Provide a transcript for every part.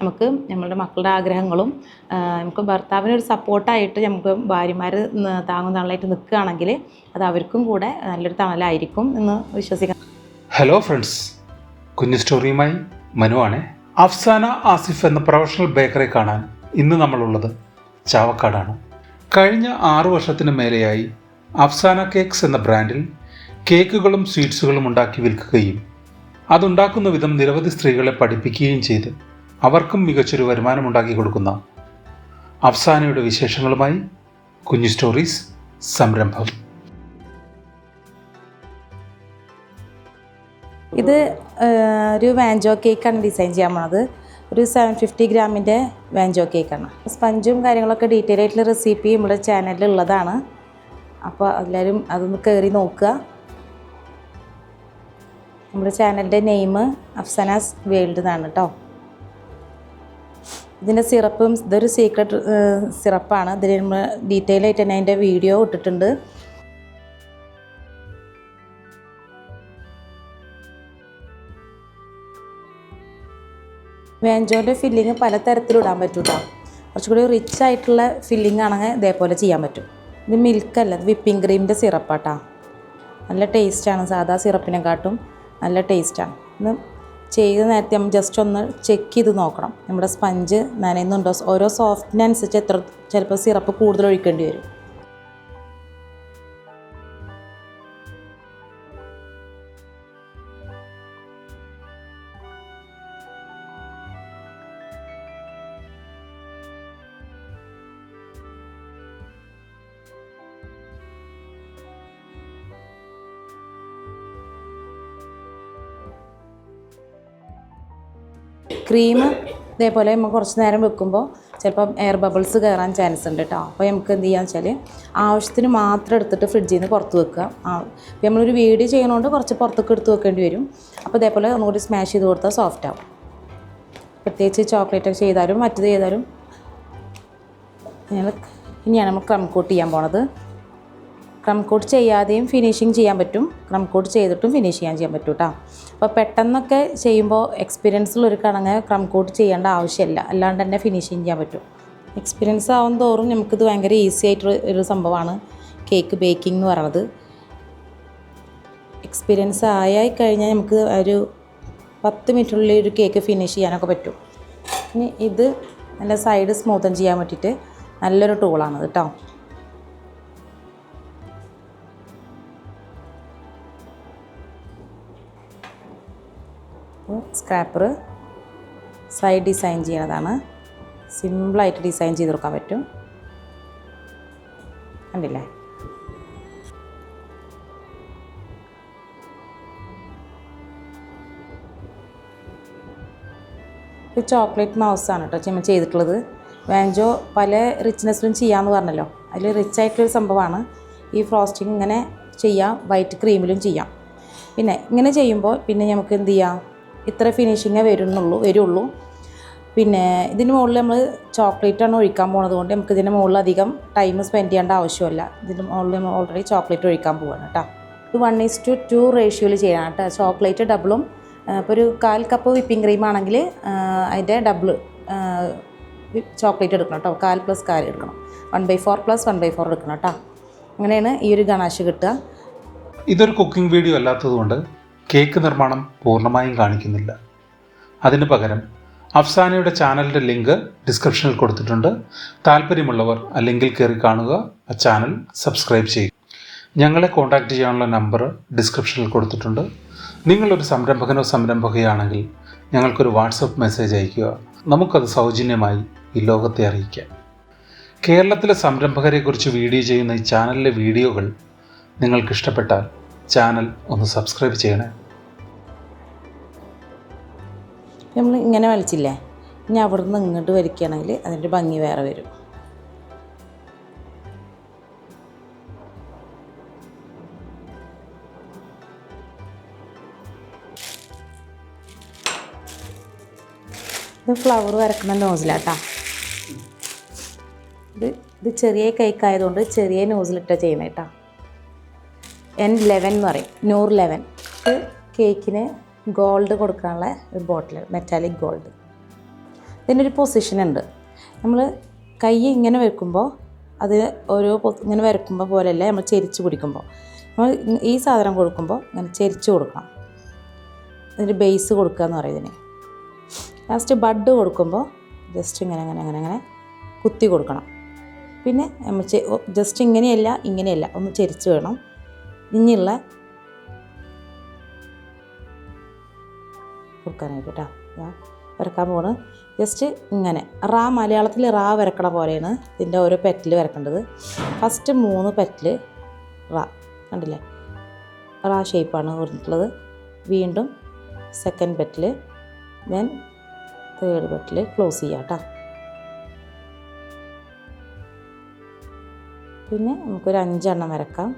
നമുക്ക് നമ്മളുടെ മക്കളുടെ ആഗ്രഹങ്ങളും നമുക്ക് ഭർത്താവിനൊരു സപ്പോർട്ടായിട്ട് നമുക്ക് ഭാര്യമാർ താങ്ങും തണലായിട്ട് നിൽക്കുകയാണെങ്കിൽ അത് അവർക്കും കൂടെ നല്ലൊരു തണലായിരിക്കും എന്ന് വിശ്വസിക്കാം. ഹലോ ഫ്രണ്ട്സ് കുഞ്ഞു സ്റ്റോറിയുമായി മനുവാണ് അഫ്സാന ആസിഫ് എന്ന പ്രൊഫഷണൽ ബേക്കറി കാണാൻ ഇന്ന് നമ്മളുള്ളത് ചാവക്കാടാണ്. കഴിഞ്ഞ ആറു വർഷത്തിന് മേലെയായി അഫ്സാന കേക്ക്സ് എന്ന ബ്രാൻഡിൽ കേക്കുകളും സ്വീറ്റ്സുകളും ഉണ്ടാക്കി വിൽക്കുകയും അതുണ്ടാക്കുന്ന വിധം നിരവധി സ്ത്രീകളെ പഠിപ്പിക്കുകയും ചെയ്ത് അവർക്കും മികച്ചൊരു വരുമാനം ഉണ്ടാക്കി കൊടുക്കുന്ന അഫ്സാനയുടെ വിശേഷങ്ങളുമായി കുഞ്ഞു സ്റ്റോറീസ് സംരംഭം. ഇത് ഒരു വാഞ്ചോ കേക്കാണ് ഡിസൈൻ ചെയ്യാൻ പോണത്. ഒരു സെവൻ ഫിഫ്റ്റി ഗ്രാമിന്റെ വാൻജോ കേക്കാണ്. സ്പഞ്ചും കാര്യങ്ങളൊക്കെ ഡീറ്റെയിൽ ആയിട്ടുള്ള റെസിപ്പി നമ്മുടെ ചാനലിൽ ഉള്ളതാണ്. അപ്പോൾ എല്ലാവരും അതൊന്ന് കയറി നോക്കുക. നമ്മുടെ ചാനലിന്റെ നെയിം അഫ്സനാസ് വേൾഡ് എന്നാണ് കേട്ടോ ഇതിന്റെ സിറപ്പും ഇതൊരു സീക്രട്ട് സിറപ്പാണ്. ഇതിൽ നമ്മൾ ഡീറ്റെയിൽ ആയിട്ട് തന്നെ അതിന്റെ വീഡിയോ ഇട്ടിട്ടുണ്ട്. വേഞ്ചോന്റെ ഫില്ലിങ് പല പറ്റൂട്ടോ പറ്റും കേട്ടോ കുറച്ചുകൂടി റിച്ച് ആയിട്ടുള്ള ഫില്ലിംഗ് ആണെങ്കിൽ ഇതേപോലെ ചെയ്യാൻ പറ്റും. ഇത് മിൽക്കല്ല വിപ്പിംഗ് ക്രീമിന്റെ സിറപ്പാട്ടാ. നല്ല ടേസ്റ്റാണ് സാധാ സിറപ്പിനെക്കാട്ടും നല്ല ടേസ്റ്റാണ് ഇത് ചെയ്ത നേരത്തെ നമ്മൾ ജസ്റ്റ് ഒന്ന് ചെക്ക് ചെയ്ത് നോക്കണം. നമ്മുടെ സ്പഞ്ച് നനയുന്നുണ്ടോ? ഓരോ സോഫ്റ്റിനനുസരിച്ച് എത്ര ചിലപ്പോൾ സിറപ്പ് കൂടുതൽ ഒഴിക്കേണ്ടി വരും. ക്രീം ഇതേപോലെ നമ്മൾ കുറച്ച് നേരം വെക്കുമ്പോൾ ചിലപ്പം എയർ ബബിൾസ് കയറാൻ ചാൻസ് ഉണ്ട് കേട്ടോ അപ്പോൾ നമുക്ക് എന്ത് ചെയ്യാന്ന് വെച്ചാൽ ആവശ്യത്തിന് മാത്രം എടുത്തിട്ട് ഫ്രിഡ്ജിൽ നിന്ന് പുറത്ത് വെക്കുക. ആ ഇപ്പോൾ നമ്മളൊരു വീഡിയോ ചെയ്യണോണ്ട് കുറച്ച് പുറത്തൊക്കെ എടുത്ത് വെക്കേണ്ടി വരും. അപ്പോൾ ഇതേപോലെ ഒന്നുകൂടി സ്മാഷ് ചെയ്ത് കൊടുത്താൽ സോഫ്റ്റ് ആവും. പ്രത്യേകിച്ച് ചോക്ലേറ്റ് ഒക്കെ ചെയ്താലും മറ്റത് ചെയ്താലും ഇനിയാണ് നമ്മൾ ക്രം ചെയ്യാൻ പോണത്. ക്രം കോട്ട് ചെയ്യാതെയും ഫിനിഷിങ് ചെയ്യാൻ പറ്റും. ക്രം കോട്ട് ചെയ്തിട്ടും ഫിനിഷ് ചെയ്യാൻ ചെയ്യാൻ പറ്റും കേട്ടോ അപ്പോൾ പെട്ടെന്നൊക്കെ ചെയ്യുമ്പോൾ എക്സ്പീരിയൻസ് ഉള്ളവർക്കാണെങ്കിൽ ക്രം കോട്ട് ചെയ്യേണ്ട ആവശ്യമില്ല അല്ലാണ്ട് തന്നെ ഫിനിഷിങ് ചെയ്യാൻ പറ്റും. എക്സ്പീരിയൻസ് ആവും തോറും നമുക്കിത് ഭയങ്കര ഈസി ആയിട്ടുള്ള ഒരു സംഭവമാണ് കേക്ക് ബേക്കിംഗ് എന്ന് പറയുന്നത് എക്സ്പീരിയൻസ് ആയി കഴിഞ്ഞാൽ നമുക്ക് ഒരു പത്ത് മിനിറ്റിനുള്ളിൽ ഒരു കേക്ക് ഫിനിഷ് ചെയ്യാനൊക്കെ പറ്റും. ഇനി ഇത് നല്ല സൈഡ് സ്മൂത്തൻ ചെയ്യാൻ പറ്റിയിട്ട് നല്ലൊരു ടൂളാണ് കേട്ടോ സ്ക്രാപ്പർ സൈഡ് ഡിസൈൻ ചെയ്യണതാണ്. സിമ്പിളായിട്ട് ഡിസൈൻ ചെയ്ത് കൊടുക്കാൻ പറ്റും. കണ്ടില്ലേ? ഇത് ചോക്ലേറ്റ് മൗസാണ് കേട്ടോ ചിമ്മ ചെയ്തിട്ടുള്ളത്. വാഞ്ചോ പല റിച്ച്നെസ്സിലും ചെയ്യാമെന്ന് പറഞ്ഞല്ലോ. അതിൽ റിച്ച് സംഭവമാണ്. ഈ ഫ്രോസ്റ്റിംഗ് ഇങ്ങനെ ചെയ്യാം വൈറ്റ് ക്രീമിലും ചെയ്യാം. പിന്നെ ഇങ്ങനെ ചെയ്യുമ്പോൾ പിന്നെ നമുക്ക് എന്ത് ചെയ്യാം? ഇത്ര ഫിനിഷിങ്ങേ വരുന്നുള്ളൂ വരുള്ളൂ. പിന്നെ ഇതിന് മുകളിൽ നമ്മൾ ചോക്ലേറ്റാണ് ഒഴിക്കാൻ പോകുന്നത് കൊണ്ട് നമുക്ക് ഇതിന് മുകളിൽ അധികം ടൈം സ്പെൻഡ് ചെയ്യേണ്ട ആവശ്യമില്ല. ഇതിന് മുകളിൽ നമ്മൾ ഓൾറെഡി ചോക്ലേറ്റ് ഒഴിക്കാൻ പോവാണ് കേട്ടോ ഇത് വൺ ഈസ് ടു ടു റേഷ്യോയിൽ ചെയ്യണം കേട്ടോ ചോക്ലേറ്റ് ഡബിളും ഇപ്പോൾ ഒരു കാൽ കപ്പ് വിപ്പിംഗ് ക്രീം ആണെങ്കിൽ അതിന്റെ ഡബിൾ ചോക്ലേറ്റ് എടുക്കണം കേട്ടോ കാൽ പ്ലസ് കാൽ എടുക്കണം. One by four plus one by four എടുക്കണം കേട്ടോ അങ്ങനെയാണ് ഈ ഒരു ഗണാശ് കിട്ടുക. ഇതൊരു കുക്കിംഗ് വീഡിയോ അല്ലാത്തതുകൊണ്ട് കേക്ക് നിർമ്മാണം പൂർണമായും കാണിക്കുന്നില്ല. അതിന് പകരം അഫ്സാനയുടെ ചാനലിന്റെ ലിങ്ക് ഡിസ്ക്രിപ്ഷനിൽ കൊടുത്തിട്ടുണ്ട്. താല്പര്യമുള്ളവർ അല്ലെങ്കിൽ ലിങ്കിൽ കയറി കാണുക ആ ചാനൽ സബ്സ്ക്രൈബ് ചെയ്യുക. ഞങ്ങളെ കോൺടാക്റ്റ് ചെയ്യാനുള്ള നമ്പർ ഡിസ്ക്രിപ്ഷനിൽ കൊടുത്തിട്ടുണ്ട്. നിങ്ങളൊരു സംരംഭകനോ സംരംഭകയാണെങ്കിൽ ഞങ്ങൾക്കൊരു വാട്സപ്പ് മെസ്സേജ് അയയ്ക്കുക. നമുക്കത് സൗജന്യമായി ഈ ലോകത്തെ അറിയിക്കാം. കേരളത്തിലെ സംരംഭകരെക്കുറിച്ച് വീഡിയോ ചെയ്യുന്ന ഈ ചാനലിലെ വീഡിയോകൾ നിങ്ങൾക്ക് ഇഷ്ടപ്പെട്ടാൽ ചാനൽ ഒന്ന് സബ്സ്ക്രൈബ് ചെയ്യണേ. നമ്മൾ ഇങ്ങനെ വലിച്ചില്ലേ? ഇനി അവിടുന്ന് ഇങ്ങോട്ട് വലിക്കുകയാണെങ്കിൽ അതിന്റെ ഭംഗി വേറെ വരും. ഇത് ഫ്ലവർ വരക്കുന്ന നോസിലാട്ടാ ഇത് ഇത് ചെറിയ കേക്ക് ആയതുകൊണ്ട് ചെറിയ നോസിലിട്ടാണ് ചെയ്യുന്നത് കേട്ടോ. എൻ ലെവൻ എന്ന് പറയും. നൂറ് ലെവൻ കേക്കിന് ഗോൾഡ് കൊടുക്കാനുള്ള ഒരു ബോട്ടിൽ മെറ്റാലിക് ഗോൾഡ് ഇതിനൊരു പൊസിഷൻ ഉണ്ട്. നമ്മൾ കൈ ഇങ്ങനെ വെക്കുമ്പോൾ അത് ഓരോ ഇങ്ങനെ വരക്കുമ്പോൾ പോലെയല്ല നമ്മൾ ചെരിച്ച് പിടിക്കുമ്പോൾ നമ്മൾ ഈ സാധനം കൊടുക്കുമ്പോൾ ഇങ്ങനെ ചെരിച്ച് കൊടുക്കണം. ഇതിന്റെ ബേസ് കൊടുക്കുക എന്ന് പറയും ഇതിന്. ലാസ്റ്റ് ബഡ് കൊടുക്കുമ്പോൾ ജസ്റ്റ് ഇങ്ങനെ അങ്ങനെ അങ്ങനെ അങ്ങനെ കുത്തി കൊടുക്കണം. പിന്നെ നമ്മൾ ജസ്റ്റ് ഇങ്ങനെയല്ല ഇങ്ങനെയല്ല ഒന്ന് ചെരിച്ച് വേണം. ഇനിയുള്ള കൊടുക്കാനായിട്ട് കേട്ടോ. ഇതാ വരക്കാൻ പോണ്. ജസ്റ്റ് ഇങ്ങനെ. റാ മലയാളത്തിൽ റാ വരക്കണ പോലെയാണ് ഇതിന്റെ ഓരോ പെറ്റിൽ വരക്കേണ്ടത്. ഫസ്റ്റ് മൂന്ന് പെറ്റിൽ റാ കണ്ടില്ലേ? റാ ഷേപ്പാണ് കൊടുത്തിട്ടുള്ളത്. വീണ്ടും second petal then third petal close ചെയ്യാം കേട്ടോ. പിന്നെ നമുക്കൊരു അഞ്ചെണ്ണം വരക്കാം.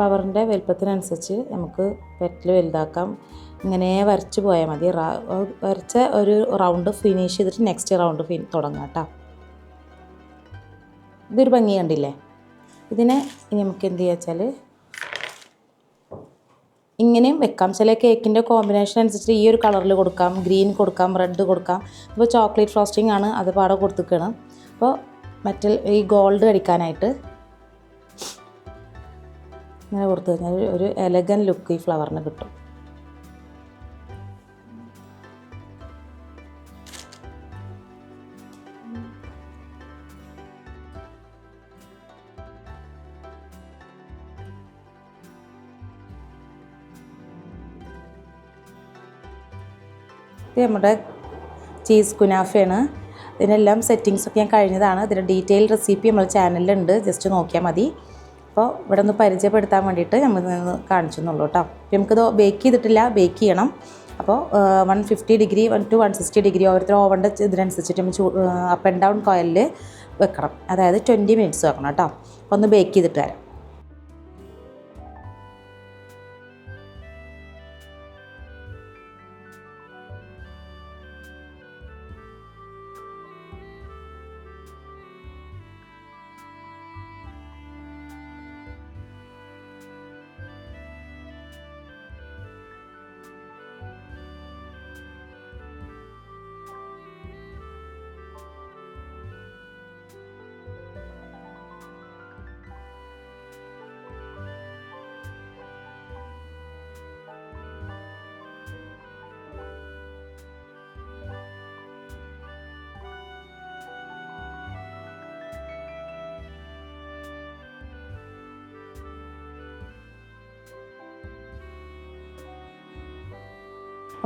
ഫ്ലവറിന്റെ വലുപ്പത്തിനനുസരിച്ച് നമുക്ക് പെറ്റൽ വലുതാക്കാം. ഇങ്ങനെ വരച്ച് പോയാൽ മതി. വരച്ച ഒരു റൗണ്ട് ഫിനിഷ് ചെയ്തിട്ട് നെക്സ്റ്റ് റൗണ്ട് ഫിൻ തുടങ്ങാം കേട്ടോ. ഇതൊരു ഭംഗി കണ്ടില്ലേ? ഇതിനെ ഇനി നമുക്ക് എന്ത് ചെയ്യുക വെച്ചാൽ ഇങ്ങനെയും വെക്കാം. ചില കേക്കിന്റെ കോമ്പിനേഷൻ അനുസരിച്ച് ഈ ഒരു കളറിൽ കൊടുക്കാം. ഗ്രീൻ കൊടുക്കാം റെഡ് കൊടുക്കാം. ഇപ്പോൾ ചോക്ലേറ്റ് ഫ്രോസ്റ്റിംഗ് ആണ് അത് പാടെ കൊടുത്തിക്കണം. അപ്പോൾ മെറ്റൽ ഈ ഗോൾഡ് അടിക്കാനായിട്ട് ഇങ്ങനെ കൊടുത്തു കഴിഞ്ഞാൽ ഒരു- എലഗൻ ലുക്ക് ഈ ഫ്ലവറിന് കിട്ടും. ഇത് നമ്മുടെ ചീസ് കുനാഫയാണ് ഇതിനെല്ലാം സെറ്റിങ്സൊക്കെ ഞാൻ കഴിഞ്ഞതാണ്. ഇതിന്റെ ഡീറ്റെയിൽ റെസിപ്പി നമ്മൾ ചാനലിലുണ്ട് ജസ്റ്റ് നോക്കിയാൽ മതി. അപ്പോൾ ഇവിടെ ഒന്ന് പരിചയപ്പെടുത്താൻ വേണ്ടിയിട്ട് നമ്മൾ നിന്ന് കാണിച്ചു എന്നുള്ളൂ കേട്ടോ. നമുക്കിത് ബേക്ക് ചെയ്തിട്ടില്ല ബേക്ക് ചെയ്യണം. അപ്പോൾ one fifty degree one to one sixty degree ഓരോരുത്തർ ഓവന്റെ ഇതിനനുസരിച്ചിട്ട് നമ്മൾ ചൂ അപ്പ് ആൻഡ് ഡൗൺ കോയിലിൽ വെക്കണം. അതായത് ട്വന്റി മിനിറ്റ്സ് വെക്കണം കേട്ടോ. അപ്പോൾ ഒന്ന് ബേക്ക് ചെയ്തിട്ട് തരാം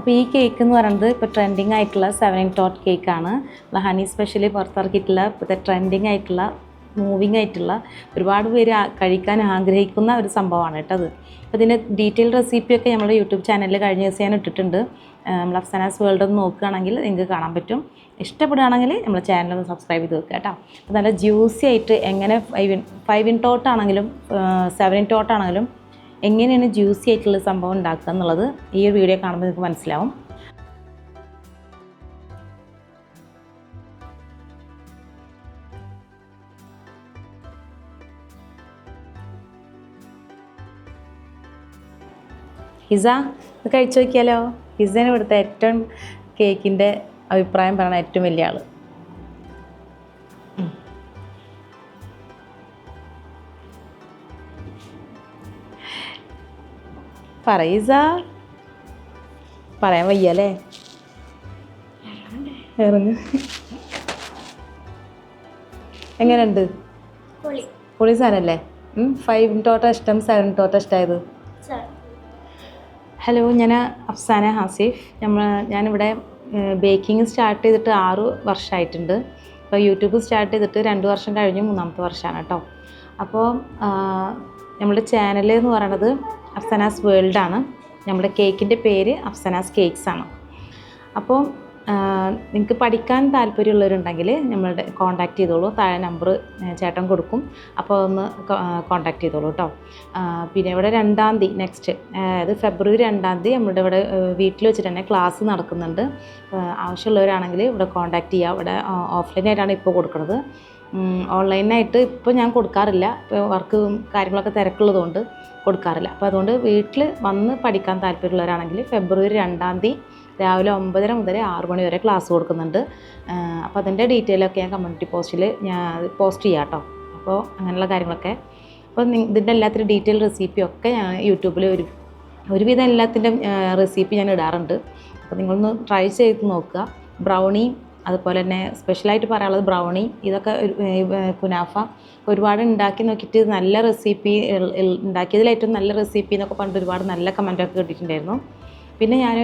അപ്പോൾ ഈ കേക്ക് എന്ന് പറയുന്നത് ഇപ്പോൾ ട്രെൻഡിങ് ആയിട്ടുള്ള സെവൻ ടോട്ട് കേക്കാണ് ഹണി സ്പെഷ്യലി പുറത്തിറക്കിയിട്ടുള്ള ഇപ്പോഴത്തെ ട്രെൻഡിങ് ആയിട്ടുള്ള മൂവിങ് ആയിട്ടുള്ള ഒരുപാട് പേര് കഴിക്കാൻ ആഗ്രഹിക്കുന്ന ഒരു സംഭവമാണ് കേട്ടോ അത്. അപ്പോൾ ഇതിന്റെ ഡീറ്റെയിൽ റെസിപ്പിയൊക്കെ നമ്മുടെ യൂട്യൂബ് ചാനലിൽ കഴിഞ്ഞ ദിവസം ഞാൻ ഇട്ടിട്ടുണ്ട്. നമ്മൾ അഫ്സാനാസ് വേൾഡ് ഒന്ന് നോക്കുകയാണെങ്കിൽ നിങ്ങൾക്ക് കാണാൻ പറ്റും. ഇഷ്ടപ്പെടുകയാണെങ്കിൽ നമ്മൾ ചാനൽ ഒന്ന് സബ്സ്ക്രൈബ് ചെയ്ത് വെക്കുക കേട്ടോ. അപ്പോൾ നല്ല ജ്യൂസി ആയിട്ട് എങ്ങനെ ഫൈവ് ഇൻ ഫൈവ് ഇൻ ടോട്ടാണെങ്കിലും സെവൻ ഇൻ ടോട്ടാണെങ്കിലും എങ്ങനെയാണ് ജ്യൂസി ആയിട്ടുള്ള സംഭവം ഉണ്ടാക്കുക എന്നുള്ളത് ഈ ഒരു വീഡിയോ കാണുമ്പോൾ നിങ്ങൾക്ക് മനസ്സിലാവും. പിസ ഇത് കഴിച്ചു നോക്കിയാലോ? പിസ്സേനെ ഇവിടുത്തെ ഏറ്റവും കേക്കിന്റെ അഭിപ്രായം പറയണ ഏറ്റവും വലിയ ആൾ. പറയിസ പറയാൻ വയ്യല്ലേ? ഇറങ്ങ്. എങ്ങനെയുണ്ട്? പൊളി. പൊളി സാധനല്ലേ? ഫൈവ് ടോട്ട ഇഷ്ടം സെവൻ ടോട്ട ഇഷ്ടമായത് ഹലോ ഞാൻ അഫ്സാന ഹാസിഫ്. നമ്മൾ ഞാനിവിടെ ബേക്കിംഗ് സ്റ്റാർട്ട് ചെയ്തിട്ട് ആറ് വർഷമായിട്ടുണ്ട് അപ്പോൾ യൂട്യൂബ് സ്റ്റാർട്ട് ചെയ്തിട്ട് രണ്ട് വർഷം കഴിഞ്ഞ് മൂന്നാമത്തെ വർഷമാണ് കേട്ടോ. അപ്പോൾ നമ്മുടെ ചാനൽ എന്ന് പറയണത് അഫ്സനാസ് വേൾഡാണ്. നമ്മുടെ കേക്കിന്റെ പേര് അഫ്സനാസ് കേക്ക്സ് ആണ് അപ്പോൾ നിങ്ങൾക്ക് പഠിക്കാൻ താല്പര്യമുള്ളവരുണ്ടെങ്കിൽ നമ്മളുടെ കോൺടാക്റ്റ് ചെയ്തോളൂ. താഴെ നമ്പർ ചേട്ടൻ കൊടുക്കും. അപ്പോൾ ഒന്ന് കോൺടാക്റ്റ് ചെയ്തോളൂ കേട്ടോ പിന്നെ ഇവിടെ രണ്ടാം തീയതി നെക്സ്റ്റ് അതായത് ഫെബ്രുവരി രണ്ടാം തീയതി നമ്മുടെ ഇവിടെ വീട്ടിൽ വെച്ചിട്ട് തന്നെ ക്ലാസ് നടക്കുന്നുണ്ട്. ആവശ്യമുള്ളവരാണെങ്കിൽ ഇവിടെ കോൺടാക്റ്റ് ചെയ്യുക ഇവിടെ ഓഫ്ലൈനായിട്ടാണ് ഇപ്പോൾ കൊടുക്കുന്നത് ഓൺലൈനായിട്ട് ഇപ്പോൾ ഞാൻ കൊടുക്കാറില്ല. ഇപ്പോൾ വർക്ക് കാര്യങ്ങളൊക്കെ തിരക്കുള്ളതുകൊണ്ട് കൊടുക്കാറില്ല. അപ്പോൾ അതുകൊണ്ട് വീട്ടിൽ വന്ന് പഠിക്കാൻ താല്പര്യമുള്ളവരാണെങ്കിൽ ഫെബ്രുവരി രണ്ടാം തീയതി രാവിലെ ഒമ്പതര മുതൽ ആറ് മണി വരെ ക്ലാസ് കൊടുക്കുന്നുണ്ട്. അപ്പോൾ അതിന്റെ ഡീറ്റെയിലൊക്കെ ഞാൻ കമ്മ്യൂണിറ്റി പോസ്റ്റിൽ ഞാൻ പോസ്റ്റ് ചെയ്യാം കേട്ടോ അപ്പോൾ അങ്ങനെയുള്ള കാര്യങ്ങളൊക്കെ. അപ്പോൾ ഇതിന്റെ എല്ലാത്തിന്റെ ഡീറ്റെയിൽ റെസിപ്പിയൊക്കെ ഞാൻ യൂട്യൂബിൽ ഒരു ഒരുവിധം എല്ലാത്തിന്റെ റെസിപ്പി ഞാൻ ഇടാറുണ്ട്. അപ്പോൾ നിങ്ങളൊന്ന് ട്രൈ ചെയ്ത് നോക്കുക. ബ്രൗണി അതുപോലെ തന്നെ സ്പെഷ്യലായിട്ട് പറയാനുള്ളത് ബ്രൗണി ഇതൊക്കെ കുനാഫ ഒരുപാട് ഉണ്ടാക്കി നോക്കിയിട്ട് നല്ല റെസിപ്പി ഉണ്ടാക്കിയതിൽ ഏറ്റവും നല്ല റെസിപ്പി എന്നൊക്കെ പറഞ്ഞിട്ട് ഒരുപാട് നല്ല കമന്റൊക്കെ കിട്ടിയിട്ടുണ്ടായിരുന്നു. പിന്നെ ഞാൻ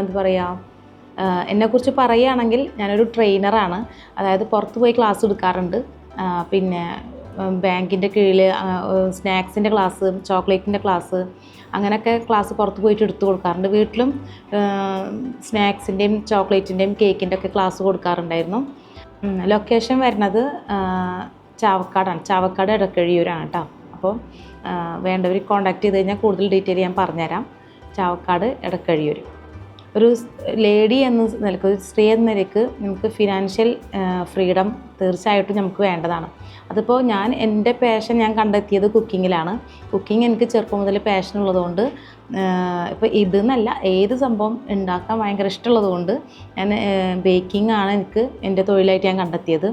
എന്താ പറയുക എന്നെക്കുറിച്ച് പറയുകയാണെങ്കിൽ ഞാനൊരു ട്രെയിനറാണ്. അതായത് പുറത്ത് പോയി ക്ലാസ് എടുക്കാറുണ്ട്. പിന്നെ ബാങ്കിന്റെ കീഴിൽ സ്നാക്സിന്റെ ക്ലാസ് ചോക്ലേറ്റിന്റെ ക്ലാസ് അങ്ങനെയൊക്കെ ക്ലാസ് പുറത്ത് പോയിട്ട് എടുത്തു കൊടുക്കാറുണ്ട്. വീട്ടിലും സ്നാക്സിന്റെയും ചോക്ലേറ്റിന്റെയും കേക്കിന്റെ ഒക്കെ ക്ലാസ് കൊടുക്കാറുണ്ടായിരുന്നു. ലൊക്കേഷൻ വരുന്നത് ചാവക്കാടാണ്. ചാവക്കാട് ഇടക്കഴിയൂരാണ് കേട്ടോ. അപ്പോൾ വേണ്ടവർ കോൺടാക്ട് ചെയ്ത് കഴിഞ്ഞാൽ കൂടുതൽ ഡീറ്റെയിൽ ഞാൻ പറഞ്ഞുതരാം. ചാവക്കാട് ഇടക്കഴിയൂർ ഒരു ലേഡി എന്ന നിലയ്ക്ക് ഒരു സ്ത്രീ എന്ന നിലയ്ക്ക് നമുക്ക് ഫിനാൻഷ്യൽ ഫ്രീഡം തീർച്ചയായിട്ടും നമുക്ക് വേണ്ടതാണ്. അതിപ്പോൾ ഞാൻ എന്റെ പാഷൻ ഞാൻ കണ്ടെത്തിയത് കുക്കിങ്ങിലാണ് കുക്കിംഗ് എനിക്ക് ചെറുപ്പം മുതൽ പാഷൻ ഉള്ളതുകൊണ്ട് ഇപ്പോൾ ഇതെന്നല്ല ഏത് സംഭവം ഉണ്ടാക്കാൻ ഭയങ്കര ഇഷ്ടമുള്ളതുകൊണ്ട് ഞാൻ ബേക്കിംഗ് ആണ് എനിക്ക് എന്റെ തൊഴിലായിട്ട് ഞാൻ കണ്ടെത്തിയത്.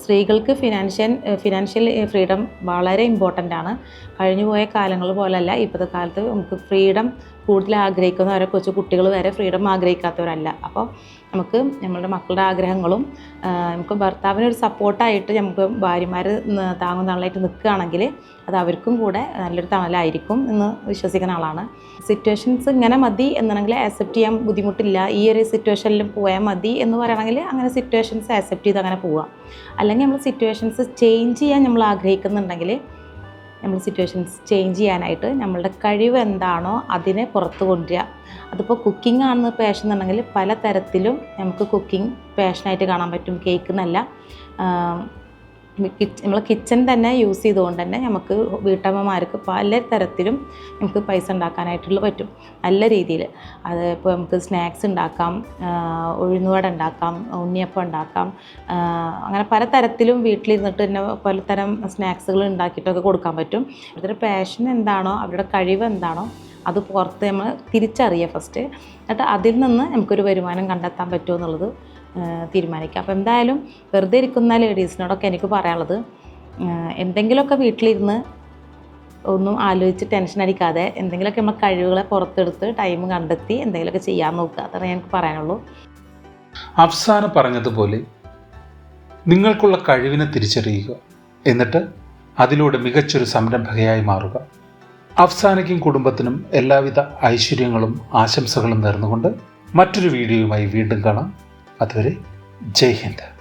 സ്ത്രീകൾക്ക് ഫിനാൻഷ്യൽ ഫിനാൻഷ്യൽ ഫ്രീഡം വളരെ ഇമ്പോർട്ടന്റ് ആണ്. കഴിഞ്ഞുപോയ കാലങ്ങൾ പോലല്ല ഇപ്പോഴത്തെ കാലത്ത് നമുക്ക് ഫ്രീഡം കൂടുതൽ ആഗ്രഹിക്കുന്നവരെ കൊച്ചു കുട്ടികൾ വരെ ഫ്രീഡം ആഗ്രഹിക്കാത്തവരല്ല. അപ്പോൾ നമുക്ക് നമ്മളുടെ മക്കളുടെ ആഗ്രഹങ്ങളും നമുക്ക് ഭർത്താവിനൊരു സപ്പോർട്ടായിട്ട് നമുക്ക് ഭാര്യമാർ താങ്ങുന്ന ആളായിട്ട് നിൽക്കുകയാണെങ്കിൽ അത് അവർക്കും കൂടെ നല്ലൊരു തണലായിരിക്കും എന്ന് വിശ്വസിക്കുന്ന ആളാണ്. സിറ്റുവേഷൻസ് ഇങ്ങനെ മതി എന്നാണെങ്കിൽ ആക്സെപ്റ്റ് ചെയ്യാൻ ബുദ്ധിമുട്ടില്ല. ഈ ഒരു സിറ്റുവേഷനിൽ പോയാൽ മതി എന്ന് പറയുകയാണെങ്കിൽ അങ്ങനെ സിറ്റുവേഷൻസ് ആക്സെപ്റ്റ് ചെയ്ത് അങ്ങനെ പോവാം അല്ലെങ്കിൽ നമ്മൾ സിറ്റുവേഷൻസ് ചേഞ്ച് ചെയ്യാൻ നമ്മൾ ആഗ്രഹിക്കുന്നുണ്ടെങ്കിൽ നമ്മൾ സിറ്റുവേഷൻസ് ചേഞ്ച് ചെയ്യാനായിട്ട് നമ്മളുടെ കഴിവ് എന്താണോ അതിനെ പുറത്ത് കൊണ്ടുവരിക. അതിപ്പോൾ കുക്കിംഗ് ആണെന്ന് പാഷൻ എന്നുണ്ടെങ്കിൽ പല തരത്തിലും നമുക്ക് കുക്കിംഗ് പാഷനായിട്ട് കാണാൻ പറ്റും. കേക്ക് നമ്മൾ കിച്ചൺ തന്നെ യൂസ് ചെയ്തുകൊണ്ട് തന്നെ നമുക്ക് വീട്ടമ്മമാർക്ക് പല തരത്തിലും നമുക്ക് പൈസ ഉണ്ടാക്കാനായിട്ടുള്ള പറ്റും. നല്ല രീതിയിൽ. അത് ഇപ്പോൾ നമുക്ക് സ്നാക്സ് ഉണ്ടാക്കാം ഉഴുന്നുവട ഉണ്ടാക്കാം ഉണ്ണിയപ്പം ഉണ്ടാക്കാം അങ്ങനെ പല തരത്തിലും വീട്ടിലിരുന്നിട്ട് തന്നെ പലതരം സ്നാക്സുകൾ ഉണ്ടാക്കിയിട്ടൊക്കെ കൊടുക്കാൻ പറ്റും. അവരുടെ പാഷൻ എന്താണോ അവരുടെ കഴിവ് എന്താണോ അത് പുറത്ത് നമ്മൾ തിരിച്ചറിയുക ഫസ്റ്റ് എന്നിട്ട് അതിൽ നിന്ന് നമുക്കൊരു വരുമാനം കണ്ടെത്താൻ പറ്റുമോ എന്നുള്ളത് ആഹ് തീരുമാനിക്കാം. അപ്പോൾ എന്തായാലും വെറുതെ ഇരിക്കുന്ന ലേഡീസിനോടൊക്കെ എനിക്ക് പറയാനുള്ളത് എന്തെങ്കിലുമൊക്കെ വീട്ടിലിരുന്ന് ഒന്നും ആലോചിച്ച് ടെൻഷൻ അടിക്കാതെ എന്തെങ്കിലുമൊക്കെ നമ്മൾ കഴിവുകളെ പുറത്തെടുത്ത് ടൈം കണ്ടെത്തി എന്തെങ്കിലുമൊക്കെ ചെയ്യാൻ നോക്കുക. അതാണ് എനിക്ക് പറയാനുള്ളൂ. അഫ്സാന പറഞ്ഞതുപോലെ നിങ്ങൾക്കുള്ള കഴിവിനെ തിരിച്ചറിയുക. എന്നിട്ട് അതിലൂടെ മികച്ചൊരു സംരംഭകയായി മാറുക. അഫ്സാനയ്ക്കും കുടുംബത്തിനും എല്ലാവിധ ഐശ്വര്യങ്ങളും ആശംസകളും നേർന്നുകൊണ്ട് മറ്റൊരു വീഡിയോയുമായി വീണ്ടും കാണാം. ಅದುವರೆ ಜೈ ಹಿಂದ್.